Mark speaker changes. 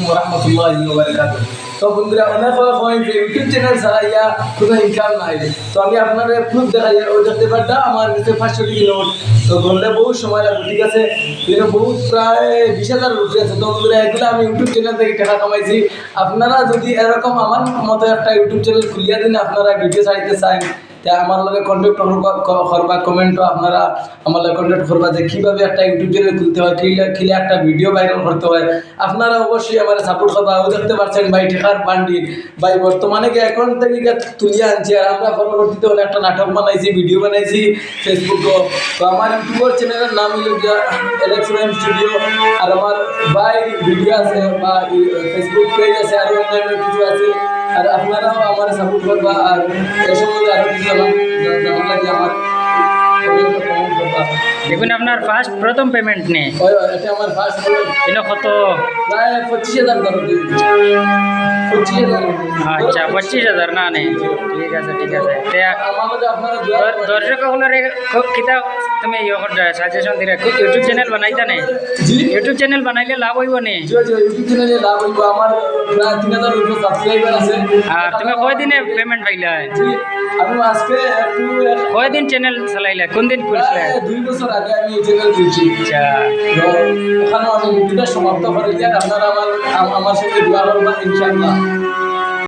Speaker 1: আলাইকুম রহমতুল্লাহ বারকাত তো বন্ধুরা, অনেক হয় যে ইউটিউব চ্যানেল চালাইয়া কোনো ইনকাম নাই তো আমি আপনাদের প্রুফ দেখাইয়া ও দেখতে পারটা আমার কাছে পাঁচশো টাকা নোট তো ধরলে বহু সময় লাগবে, ঠিক আছে? কিন্তু বহুত প্রায় বিশ হাজার রুপি আছে। তো বন্ধুরা, এগুলো আমি ইউটিউব চ্যানেল থেকে টাকা কামাইছি। আপনারা যদি এরকম আমার মতো একটা ইউটিউব চ্যানেল খুলিয়া দিন, আপনারা ভিডিও চাইতে চান আমার লগে কন্ট্যাক্ট করবা কমেন্টও আপনারা আমার লগে কন্ট্যাক্ট করবা যে কীভাবে একটা ইউটিউব চ্যানেল খুলতে হয় কিলে কিলে একটা ভিডিও ভাইরাল করতে হয়। আপনারা অবশ্যই আমার সাপোর্ট করবা। ও দেখতে পারছেন ভাই ঠেকার পান্ডিত ভাই, বর্তমানে কি এখন থেকে তুলিয়ে আনছি আর আমরা পরবর্তীতে অনেক একটা নাটক বানাইছি ভিডিও বানাইছি ফেসবুকও তো আমার ইউটিউবের চ্যানেলের নাম হলো গিয়া এলেক্সোরাম স্টুডিও আর আমার ভাই ভিডিও আছে বা ফেসবুক পেজ আছে, আর অন্যান্য কিছু আছে। আর আপনারাও আমার সাপোর্ট করবা আর এর সম্বন্ধে আরও কিছু জানার জানার লাগে আমার comment এ comment করবা।
Speaker 2: দেখুন আপনার ফার্স্ট প্রথম পেমেন্ট নেই
Speaker 1: ওই এটা আমার ফার্স্ট
Speaker 2: এটা কত
Speaker 1: প্রায় পঁচিশ হাজার ধরো পঁচিশ হাজার
Speaker 2: আচ্ছা পঁচিশ হাজার না নেই ঠিক আছে ঠিক আছে তে
Speaker 1: আমার মধ্যে আপনারা দোয়া করবেন।
Speaker 2: দর্শক সকলের কিতা তুমি ইয়ে করতে সাজেশন দিলে ইউটিউব চ্যানেল বানাইতা নে? ইউটিউব চ্যানেল বানাইলে লাভ হইব নে?
Speaker 1: লাভ হইব আছে
Speaker 2: আর তুমি কয়দিনে পেমেন্ট পাইলা?
Speaker 1: জি আমি আজকে একটু
Speaker 2: কয়দিন চ্যানেল চালাইলা? কোন দিন খুলছিলে
Speaker 1: দুই
Speaker 2: আচ্ছা
Speaker 1: সমাপ্ত করে দিয়ে আপনারা আমার ইনশাআল্লাহ।